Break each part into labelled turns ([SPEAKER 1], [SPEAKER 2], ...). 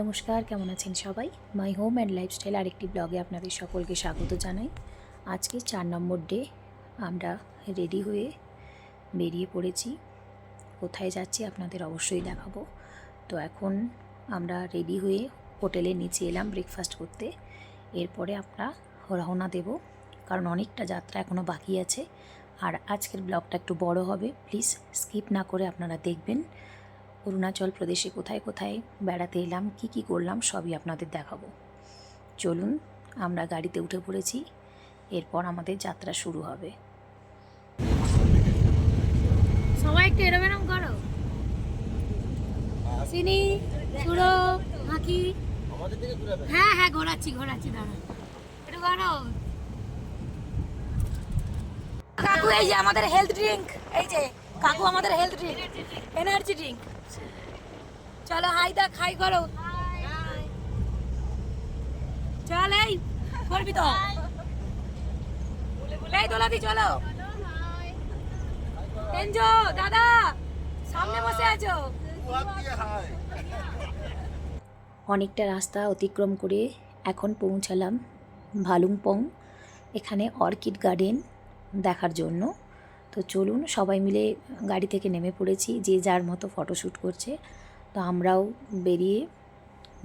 [SPEAKER 1] নমস্কার, কেমন আছেন সবাই? মাই হোম অ্যান্ড লাইফস্টাইল আরেকটি ব্লগে আপনাদের সকলকে স্বাগত জানাই। আজকে চার নম্বর ডে আমরা রেডি হয়ে বেরিয়ে পড়েছি। কোথায় যাচ্ছি আপনাদের অবশ্যই দেখাবো। তো এখন আমরা রেডি হয়ে হোটেলের নিচে এলাম ব্রেকফাস্ট করতে। এরপরে আমরা রওনা দেব, কারণ অনেকটা যাত্রা এখনও বাকি আছে। আর আজকের ব্লগটা একটু বড় হবে প্লিজ স্কিপ না করে আপনারা দেখবেন। অরুণাচল প্রদেশে কোথায় কোথায় বেড়াতে এলাম, কি কি করলাম, সবই আপনাদের দেখাবো। চলুন, আমরা গাড়িতে উঠে পড়েছি, এরপর আমাদের যাত্রা শুরু হবে।
[SPEAKER 2] সবাই একটু এরম এরম করো। চিনি চুড়ো মাখি হ্যাঁ হ্যাঁ ঘোরাচ্ছি ঘোরাচ্ছি দাঁড়া একটু ঘোরো কাকু, এই যে আমাদের হেলথ ড্রিঙ্ক এই যে, কাকু আমাদের হেলথ ড্রিঙ্ক এনার্জি ড্রিঙ্ক চলো, হাই দা খাই করো। চল এই, করবি তো। এই দোলাদি, চলো। এনজো, দাদা, সামনে বসে আছো।
[SPEAKER 1] অনেকটা রাস্তা অতিক্রম করে এখন পৌঁছালাম ভালুংপং এখানে অর্কিড গার্ডেন দেখার জন্য। তো চলুন, সবাই মিলে গাড়ি থেকে নেমে পড়েছি, যে যার মতো ফটোশ্যুট করছে। তো আমরাও বেরিয়ে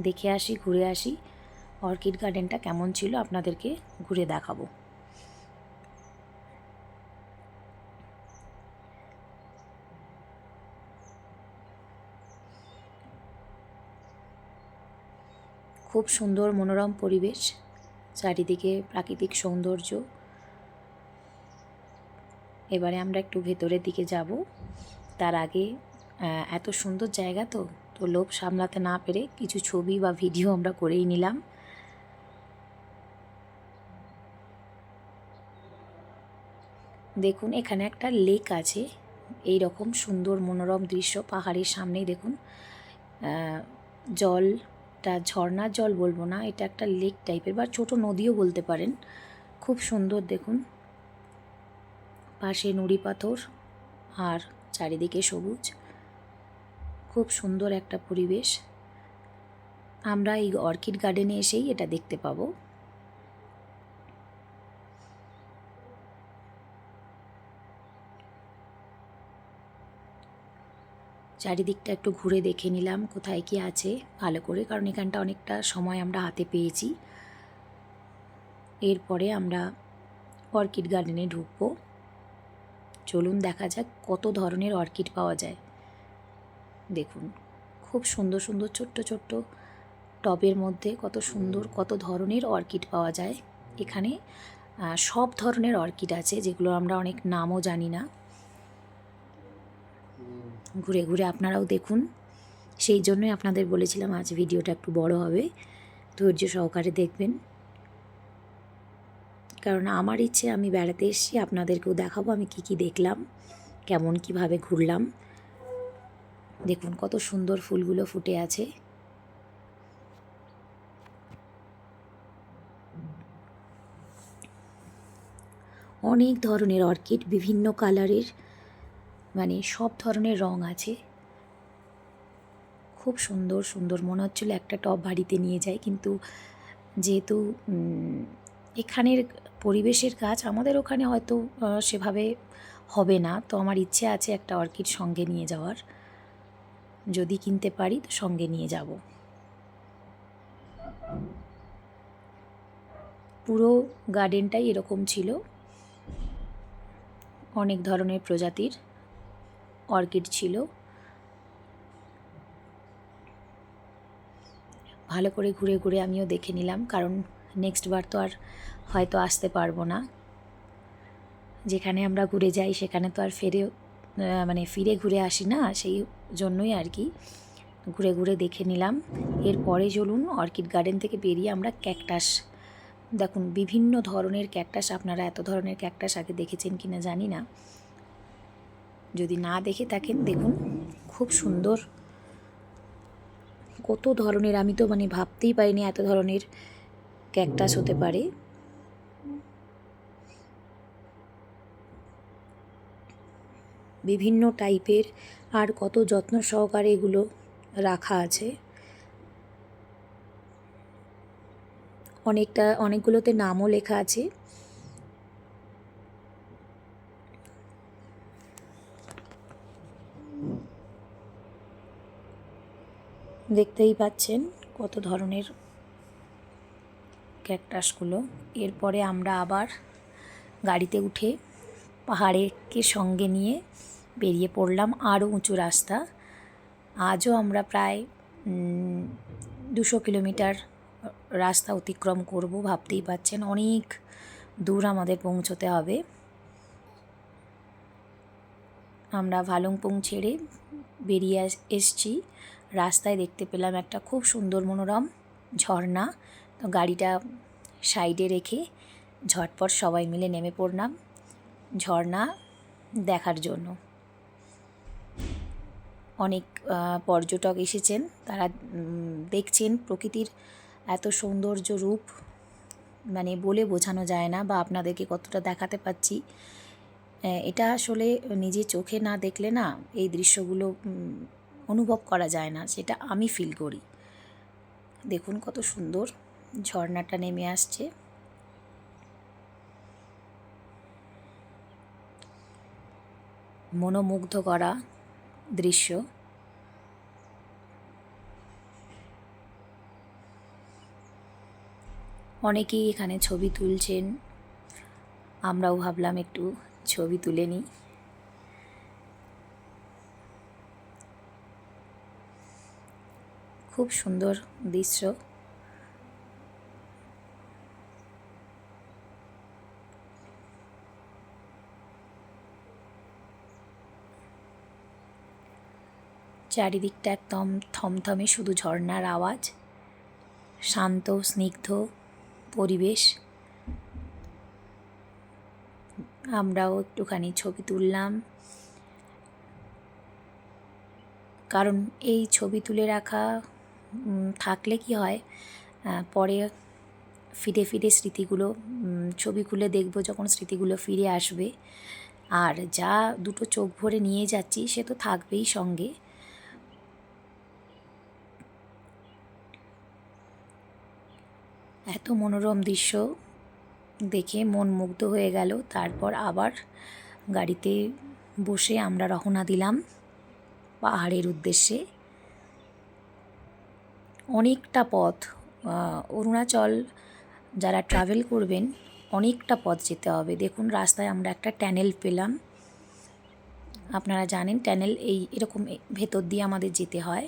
[SPEAKER 1] দেখে আসি, ঘুরে আসি। অর্কিড গার্ডেনটা কেমন ছিল আপনাদেরকে ঘুরে দেখাবো। খুব সুন্দর মনোরম পরিবেশ, চারিদিকে প্রাকৃতিক সৌন্দর্য। এবারে আমরা একটু ভেতরের দিকে যাব। তার আগে এত সুন্দর জায়গা তো তো লোভ সামলাতে না পেরে কিছু ছবি বা ভিডিও আমরা করেই নিলাম। দেখুন, এখানে একটা লেক আছে। এই রকম সুন্দর মনোরম দৃশ্য পাহাড়ের সামনেই দেখুন। জলটা ঝর্ণার জল বলব না, এটা একটা লেক টাইপের বা ছোট নদীও বলতে পারেন। খুব সুন্দর দেখুন। পাশে নুড়ি পাথর আর চারিদিকে সবুজ। খুব সুন্দর একটা পরিবেশ। আমরা এই অর্কিড গার্ডেনে এসেই এটা দেখতে পাবো। চারিদিকটা একটু ঘুরে দেখে নিলাম কোথায় কি আছে ভালো করে, কারণ এখানটা অনেকটা সময় আমরা হাতে পেয়েছি। এরপরে আমরা অর্কিড গার্ডেনে ঢুকবো। চলুন দেখা যাক কত ধরনের অর্কিড পাওয়া যায়। দেখুন খুব সুন্দর সুন্দর ছোট্ট ছোট্ট টবের মধ্যে কত সুন্দর কত ধরনের অর্কিড পাওয়া যায়। এখানে সব ধরনের অর্কিড আছে যেগুলো আমরা অনেক নামও জানি না। ঘুরে ঘুরে আপনারাও দেখুন। সেই জন্যই আপনাদের বলেছিলাম আজ ভিডিওটা একটু বড় হবে। ধৈর্য সহকারে দেখবেন। কারণ আমার ইচ্ছে আমি বেড়াতে এসেছি আপনাদেরকেও দেখাবো আমি কি কি দেখলাম কেমন কীভাবে ঘুরলাম। দেখুন কত সুন্দর ফুলগুলো ফুটে আছে। অনেক ধরনের অর্কিড, বিভিন্ন কালারের মানে সব ধরনের রং আছে। খুব সুন্দর সুন্দর। মনে হচ্ছিল একটা টব বাড়িতে নিয়ে যাই, কিন্তু যেহেতু এখানের পরিবেশের গাছ, আমাদের ওখানে হয়তো সেভাবে হবে না। তো আমার ইচ্ছে আছে একটা অর্কিড সঙ্গে নিয়ে যাওয়ার। যদি কিনতে পারি তো সঙ্গে নিয়ে যাব। পুরো গার্ডেনটাই এরকম ছিল। অনেক ধরনের প্রজাতির অর্কিড ছিল। ভালো করে ঘুরে ঘুরে আমিও দেখে নিলাম, কারণ নেক্সট বার তো আর হয়তো আসতে পারব না। যেখানে আমরা ঘুরে যাই সেখানে তো আর ফেরে মানে ফিরে ঘুরে আসি না, সেই জন্যই আর কি। ঘুরে ঘুরে দেখে নিলাম। এরপরে চলুন অর্কিড গার্ডেন থেকে বেরিয়ে আমরা ক্যাকটাস। দেখুন, বিভিন্ন ধরনের ক্যাকটাস। আপনারা এত ধরনের ক্যাকটাস আগে দেখেছেন কি না জানি না। যদি না দেখে থাকেন, দেখুন, খুব সুন্দর। কত ধরনের, আমি তো মানে ভাবতেই পারিনি এত ধরনের ক্যাকটাস হতে পারে। বিভিন্ন টাইপের আর কত যত্ন সহকারে এগুলো রাখা আছে। অনেকটা, অনেকগুলোতে নামও লেখা আছে। দেখতেই পাচ্ছেন কত ধরনের ক্যাকটাসগুলো। এরপরে আমরা আবার গাড়িতে উঠে পাহাড়েকে সঙ্গে নিয়ে বেরিয়ে পড়লাম আরও উঁচু রাস্তা। আজও আমরা প্রায় দুশো কিলোমিটার রাস্তা অতিক্রম করব, ভাবতেই পাচ্ছেন, অনেক দূর আমাদের পৌঁছতে হবে। আমরা ভালংপুং ছেড়ে বেরিয়ে এসছি। রাস্তায় দেখতে পেলাম একটা খুব সুন্দর মনোরম ঝর্ণা। তো গাড়িটা সাইডে রেখে ঝটপট সবাই মিলে নেমে পড়লাম ঝর্ণা দেখার জন্য। অনেক পর্যটক এসেছেন। তারা দেখছেন প্রকৃতির এত সৌন্দর্য রূপ। মানে বলে বোঝানো যায় না বা আপনাদেরকে কতটা দেখাতে পাচ্ছি। এটা আসলে নিজে চোখে না দেখলে না এই দৃশ্যগুলো অনুভব করা যায় না। সেটা আমি ফিল করি। দেখুন কত সুন্দর ঝর্ণাটা নেমে আসছে। মনোমুগ্ধ করা দৃশ্য। অনেকেই এখানে ছবি তুলছেন। আমরাও ভাবলাম একটু ছবি তুলে নিই। খুব সুন্দর দৃশ্য। চারিদিকটা একদম থমথমে শুধু ঝর্নার আওয়াজ, শান্ত, স্নিগ্ধ পরিবেশ। আমরাও একটুখানি ছবি তুললাম। কারণ এই ছবি তুলে রাখা থাকলে কি হয় পরে ফিরে ফিরে স্মৃতিগুলো ছবি খুলে দেখব যখন স্মৃতিগুলো ফিরে আসবে। আর যা দুটো চোখ ভরে নিয়ে যাচ্ছি, সে তো থাকবেই সঙ্গে। এত মনোরম দৃশ্য দেখে মন মুগ্ধ হয়ে গেল। তারপর আবার গাড়িতে বসে আমরা রওনা দিলাম পাহাড়ের উদ্দেশ্যে। অনেকটা পথ অরুণাচল যারা ট্রাভেল করবেন, অনেকটা পথ যেতে হবে। দেখুন, রাস্তায় আমরা একটা ট্যানেল পেলাম। আপনারা জানেন ট্যানেল এই এরকম ভেতর দিয়ে আমাদের যেতে হয়।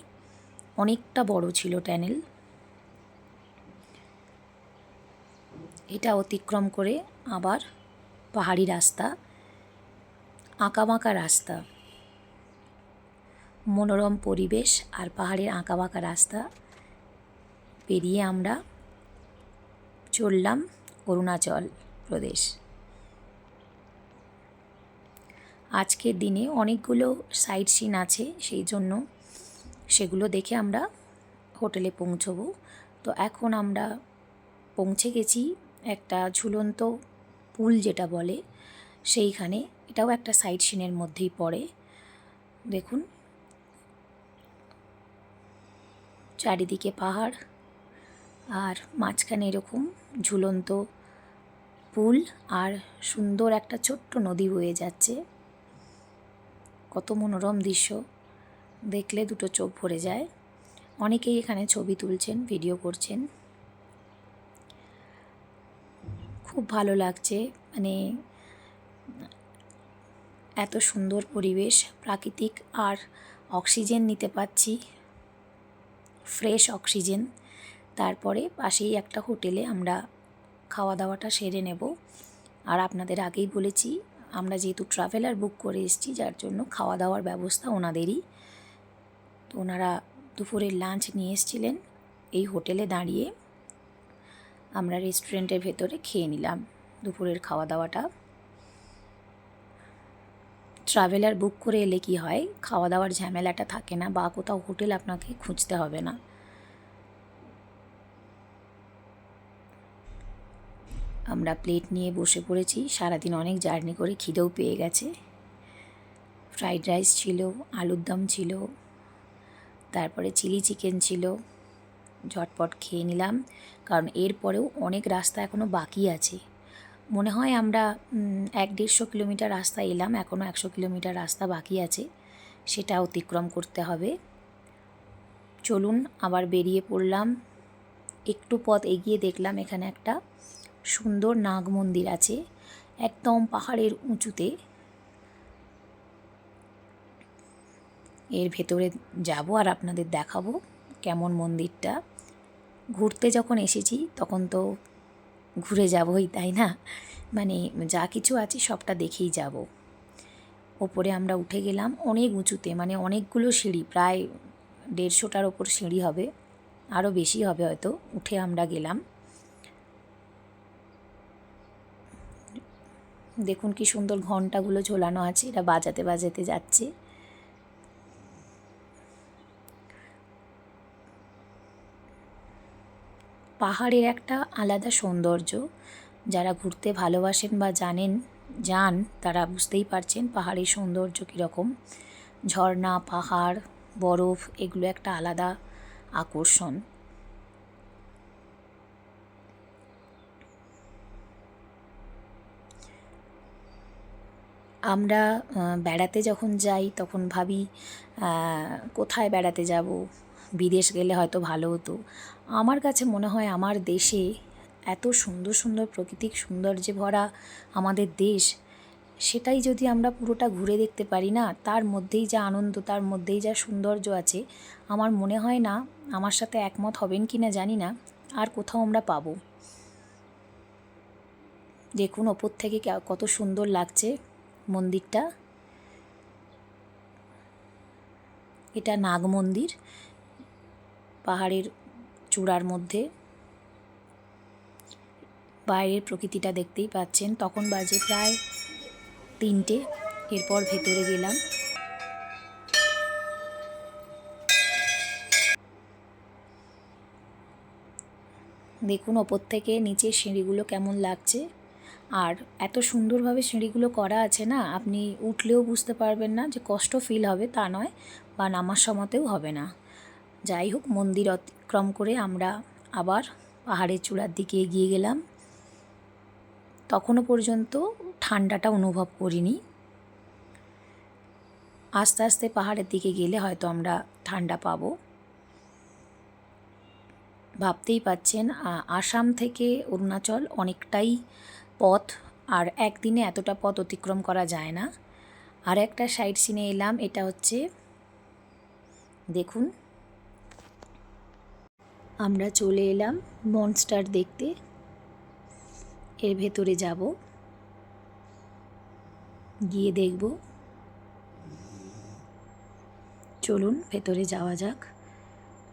[SPEAKER 1] অনেকটা বড় ছিল ট্যানেল এটা অতিক্রম করে আবার পাহাড়ি রাস্তা, আঁকাবাঁকা রাস্তা। মনোরম পরিবেশ আর পাহাড়ের আঁকাবাঁকা রাস্তা পেরিয়ে আমরা চললাম অরুণাচল প্রদেশ। আজকের দিনে অনেকগুলো সাইট সিন আছে, সেই জন্য সেগুলো দেখে আমরা হোটেলে পৌঁছবো। তো এখন আমরা পৌঁছে গেছি একটা ঝুলন্ত পুল যেটা বলে, সেইখানে, এটাও একটা সাইড সিনের মধ্যেই পড়ে। দেখুন। চারিদিকে পাহাড় আর মাঝখানে এরকম ঝুলন্ত পুল আর সুন্দর একটা ছোট্ট নদী বয়ে যাচ্ছে। কত মনোরম দৃশ্য। দেখলে দুটো চোখ ভরে যায়। অনেকেই এখানে ছবি তুলছেন ভিডিও করছেন। খুব ভালো লাগছে। মানে এত সুন্দর পরিবেশ, প্রাকৃতিক আর অক্সিজেন নিতে পাচ্ছি। Fresh oxygen. তারপরে পাশেই একটা হোটেলে আমরা খাওয়া দাওয়াটা সেরে নেব। আর আপনাদের আগেই বলেছি, আমরা যেহেতু ট্রাভেলার বুক করে এসেছি, যার জন্য খাওয়া দাওয়ার ব্যবস্থা ওনাদেরই। তো ওনারা দুপুরের লাঞ্চ নিয়ে এসেছিলেন এই হোটেলে দাঁড়িয়ে। আমরা রেস্টুরেন্টের ভেতরে খেয়ে নিলাম দুপুরের খাওয়া দাওয়াটা ট্রাভেলার বুক করে এলে কি হয় খাওয়া দাওয়ার ঝামেলাটা থাকে না বা কোথাও হোটেল আপনাকে খুঁজতে হবে না। আমরা প্লেট নিয়ে বসে পড়েছি, সারাদিন অনেক জার্নি করে খিদেও পেয়ে গেছে। ফ্রাইড রাইস ছিল, আলুর দম ছিল, তারপরে চিলি চিকেন ছিল। ঝটপট খেয়ে নিলাম, কারণ এরপরেও অনেক রাস্তা এখনও বাকি আছে। মনে হয় আমরা এক দেড়শো কিলোমিটার রাস্তা এলাম এখনও একশো কিলোমিটার রাস্তা বাকি আছে, সেটা অতিক্রম করতে হবে। চলুন, আবার বেরিয়ে পড়লাম। একটু পথ এগিয়ে দেখলাম এখানে একটা সুন্দর নাগ মন্দির আছে, একদম পাহাড়ের উঁচুতে। এর ভেতরে যাব আর আপনাদের দেখাবো। কেমন মন্দিরটা? ঘুরতে যখন এসেছি, তখন তো ঘুরে যাবই, তাই না? মানে যা কিছু আছে সবটা দেখেই যাব। ওপরে আমরা উঠে গেলাম অনেক উঁচুতে মানে অনেকগুলো সিঁড়ি, প্রায় দেড়শোটার ওপর সিঁড়ি হবে আরও বেশি হবে হয়তো, উঠে আমরা গেলাম। দেখুন কি সুন্দর ঘন্টাগুলো ঝোলানো আছে এটা বাজাতে বাজাতে যাচ্ছে। পাহাড়ের একটা আলাদা সৌন্দর্য। যারা ঘুরতে ভালোবাসেন বা জানেন, যান, তারা বুঝতেই পারছেন পাহাড়ের সৌন্দর্য কীরকম। ঝর্ণা, পাহাড়, বরফ, এগুলো একটা আলাদা আকর্ষণ। আমরা বেড়াতে যখন যাই, তখন ভাবি কোথায় বেড়াতে যাব? বিদেশ গেলে হয়তো ভালো হতো। আমার কাছে মনে হয় আমার দেশে এত সুন্দর সুন্দর প্রাকৃতিক সৌন্দর্যে ভরা আমাদের দেশ, সেটাই যদি আমরা পুরোটা ঘুরে দেখতে পারি না, তার মধ্যেই যা আনন্দ, তার মধ্যেই যা সৌন্দর্য আছে, আমার মনে হয় না আমার সাথে একমত হবেন কি না জানি না, আর কোথাও আমরা পাবো। দেখুন ওপর থেকে কত সুন্দর লাগছে মন্দিরটা। এটা নাগ মন্দির। পাহাড়ের চূড়ার মধ্যে। বাইরের প্রকৃতিটা দেখতেই পাচ্ছেন। তখন বাজে প্রায় তিনটে। এরপর ভেতরে গেলাম। দেখুন, ওপর থেকে নিচের সিঁড়িগুলো কেমন লাগছে। আর এত সুন্দরভাবে সিঁড়িগুলো করা আছে না, আপনি উঠলেও বুঝতে পারবেন না যে কষ্ট ফিল হবে তা নয় বা নামার সময়তেও হবে না। যাই হোক, মন্দির অতিক্রম করে আমরা আবার পাহাড়ের চূড়ার দিকে এগিয়ে গেলাম। তখনও পর্যন্ত ঠান্ডাটা অনুভব করিনি। আস্তে আস্তে পাহাড়ের দিকে গেলে হয়তো আমরা ঠান্ডা পাবো। ভাবতেই পাচ্ছেন আসাম থেকে অরুণাচল অনেকটাই পথ, আর একদিনে এতটা পথ অতিক্রম করা যায় না। আর একটা সাইড সিনে এলাম, এটা হচ্ছে, দেখুন আমরা চলে এলাম মনস্টার দেখতে। এর ভেতরে যাব। গিয়ে দেখব। চলুন, ভেতরে যাওয়া যাক।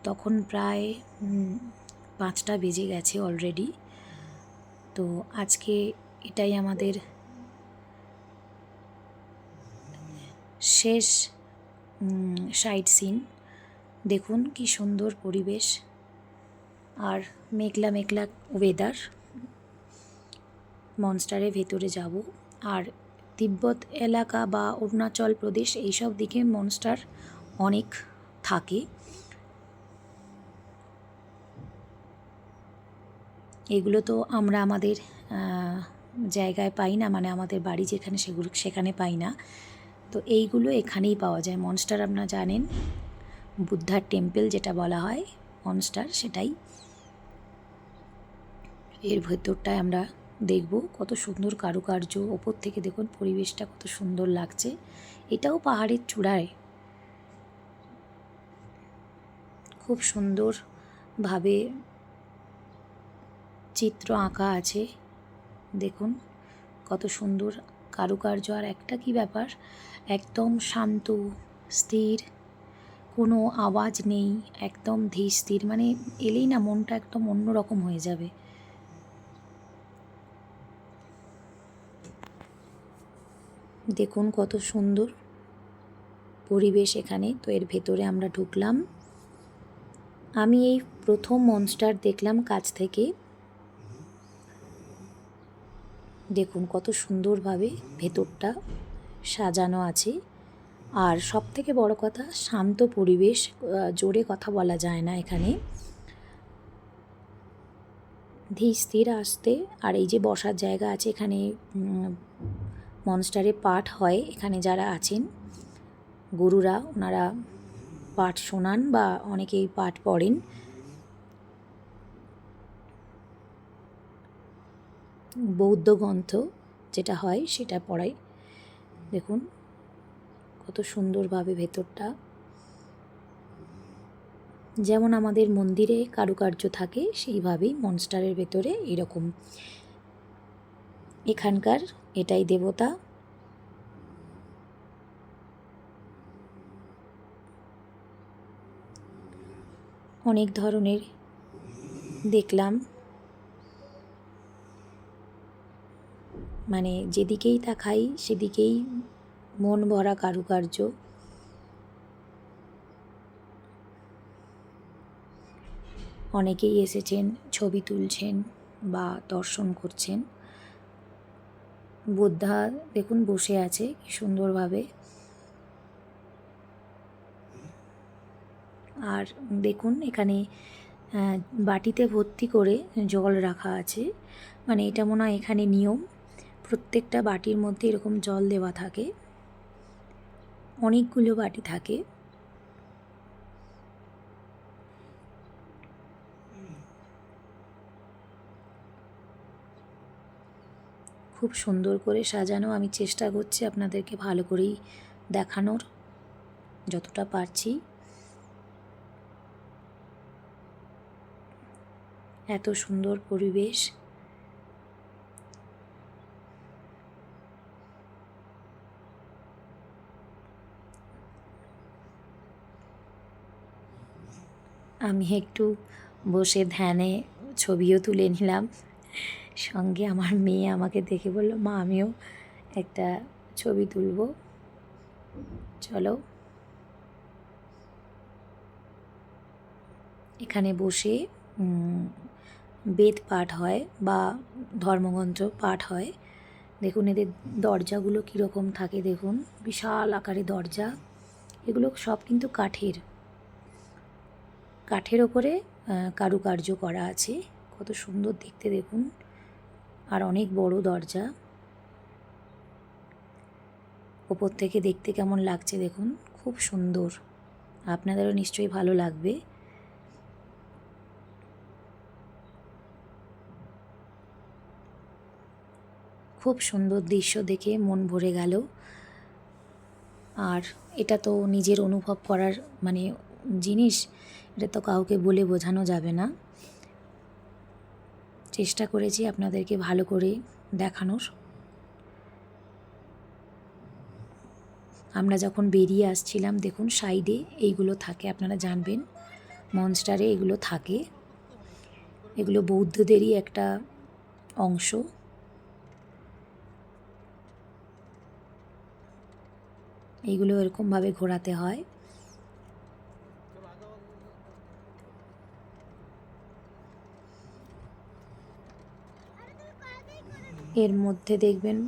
[SPEAKER 1] তখন প্রায় পাঁচটা বেজে গেছে অলরেডি তো আজকে এটাই আমাদের শেষ সাইড সিন দেখুন কি সুন্দর পরিবেশ। আর মেঘলা মেঘলা ওয়েদার মনস্টারের ভেতরে যাব। আর তিব্বত এলাকা বা অরুণাচল প্রদেশ এইসব দিকে মনস্টার অনেক থাকে। এগুলো তো আমরা আমাদের জায়গায় পাই না মানে আমাদের বাড়ি যেখানে সেগুলো, সেখানে পাই না। তো এইগুলো এখানেই পাওয়া যায়। মনস্টার আপনারা জানেন, বুদ্ধার টেম্পল যেটা বলা হয়। মনস্টার সেটাই। এর ভেতরটায় আমরা দেখব কত সুন্দর কারুকার্য, ওপর থেকে দেখুন পরিবেশটা কত সুন্দর লাগছে। এটাও পাহাড়ের চূড়ায়। খুব সুন্দরভাবে চিত্র আঁকা আছে। দেখুন কত সুন্দর কারুকার্য। আর একটা কি ব্যাপার? একদম শান্ত, স্থির। কোনো আওয়াজ নেই, একদম ধীর স্থির মানে এলেই না মনটা একদম অন্যরকম হয়ে যাবে। দেখুন কত সুন্দর পরিবেশ এখানে, তো এর ভেতরে আমরা ঢুকলাম। আমি এই প্রথম মনস্টার দেখলাম কাছ থেকে। দেখুন কত সুন্দরভাবে ভেতরটা সাজানো আছে। আর সব থেকে বড় কথা, শান্ত পরিবেশ জোরে কথা বলা যায় না এখানে। ধীর, স্থির আসতে, আর এই যে বসার জায়গা আছে এখানে মনস্টারে পাঠ হয় এখানে যারা আছেন। গুরুরা, ওনারা পাঠ শোনান বা অনেকেই পাঠ পড়েন। বৌদ্ধ গ্রন্থ যেটা হয় সেটা পড়ায় দেখুন কত সুন্দরভাবে ভেতরটা। যেমন আমাদের মন্দিরে কারুকার্য থাকে, সেইভাবেই মনস্টারের ভেতরে এরকম। এখানকার এটাই দেবতা। অনেক ধরনের দেখলাম। মানে যেদিকেই তাকাই, সেদিকেই মন ভরা কারুকার্য। অনেকেই এসেছেন, ছবি তুলছেন বা দর্শন করছেন। বুদ্ধা দেখুন বসে আছে কি সুন্দরভাবে। আর দেখুন এখানে বাটিতে ভর্তি করে জল রাখা আছে। মানে এটা মনে হয় এখানে নিয়ম, প্রত্যেকটা বাটির মধ্যে এরকম জল দেওয়া থাকে। অনেকগুলো বাটি থাকে। খুব সুন্দর করে সাজানো। আমি চেষ্টা করছি আপনাদেরকে ভালো করেই দেখানোর, যতটা পারছি। এত সুন্দর পরিবেশ। আমি একটু বসে ধ্যানে ছবিও তুলে নিলাম। সঙ্গে আমার মেয়ে আমাকে দেখে বলল, মা, আমিও একটা ছবি তুলব। চলো। এখানে বসে বেদ পাঠ হয় বা ধর্মগ্রন্থ পাঠ হয়। দেখুন, এদের দরজাগুলো কীরকম থাকে দেখুন। বিশাল আকারে দরজা। এগুলো সব কিন্তু কাঠের। কাঠের ওপরে কারুকার্য করা আছে। কত সুন্দর দেখতে দেখুন। আর অনেক বড় দরজা। ওপর থেকে দেখতে কেমন লাগছে দেখুন। খুব সুন্দর। আপনাদেরও নিশ্চয়ই ভালো লাগবে। খুব সুন্দর দৃশ্য দেখে মন ভরে গেল। আর এটা তো নিজের অনুভব করার মানে জিনিস, এটা তো কাউকে বলে বোঝানো যাবে না। চেষ্টা করেছি আপনাদেরকে ভালো করে দেখানোর। আমরা যখন বেরিয়ে আসছিলাম, দেখুন সাইডে এইগুলো থাকে, আপনারা জানবেন, মনস্টারে এগুলো থাকে। এগুলো বৌদ্ধদেরই একটা অংশ। এইগুলো এরকমভাবে ঘোরাতে হয়। এর মধ্যে দেখবেন।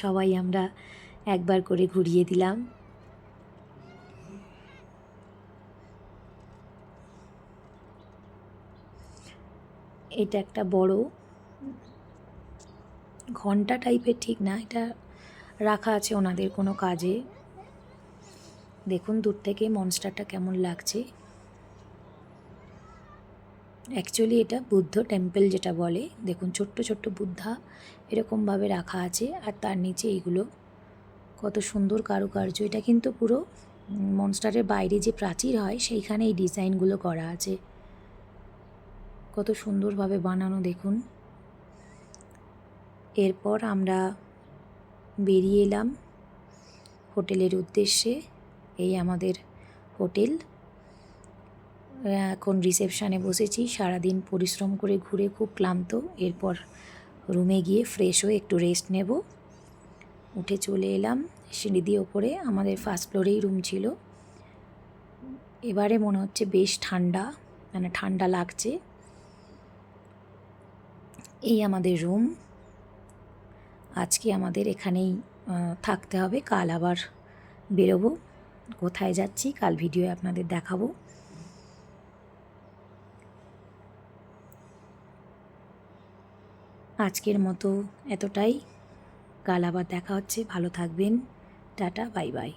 [SPEAKER 1] সবাই আমরা একবার করে ঘুরিয়ে দিলাম। এটা একটা বড় ঘণ্টা টাইপের ঠিক না, এটা রাখা আছে ওনাদের কোনো কাজে। দেখুন দূর থেকে মনস্টারটা কেমন লাগছে। অ্যাকচুয়ালি এটা বুদ্ধ টেম্পল যেটা বলে, দেখুন ছোট্ট ছোট্ট বুদ্ধা এরকমভাবে রাখা আছে আর তার নিচে এইগুলো কত সুন্দর কারুকার্য, এটা কিন্তু পুরো মনস্টারের বাইরে যে প্রাচীর হয় সেইখানে এই ডিজাইনগুলো করা আছে। কত সুন্দরভাবে বানানো দেখুন। এরপর আমরা বেরিয়ে এলাম হোটেলের উদ্দেশ্যে। এই আমাদের হোটেল। এখন রিসেপশানে বসেছি, সারাদিন পরিশ্রম করে ঘুরে খুব ক্লান্ত। এরপর রুমে গিয়ে ফ্রেশ হয়ে একটু রেস্ট নেব। উঠে চলে এলাম সিঁড়ি দিয়ে ওপরে, আমাদের ফার্স্ট ফ্লোরেই রুম ছিল। এবারে মনে হচ্ছে বেশ ঠান্ডা মানে ঠান্ডা লাগছে। এই আমাদের রুম। আজকে আমাদের এখানেই থাকতে হবে, কাল আবার বেরোবো। কোথায় যাচ্ছি, কাল ভিডিও আপনাদের দেখাবো। আজকের মতো এতটাই। কাল আবার দেখা হচ্ছে। ভালো থাকবেন। Tata, bye bye.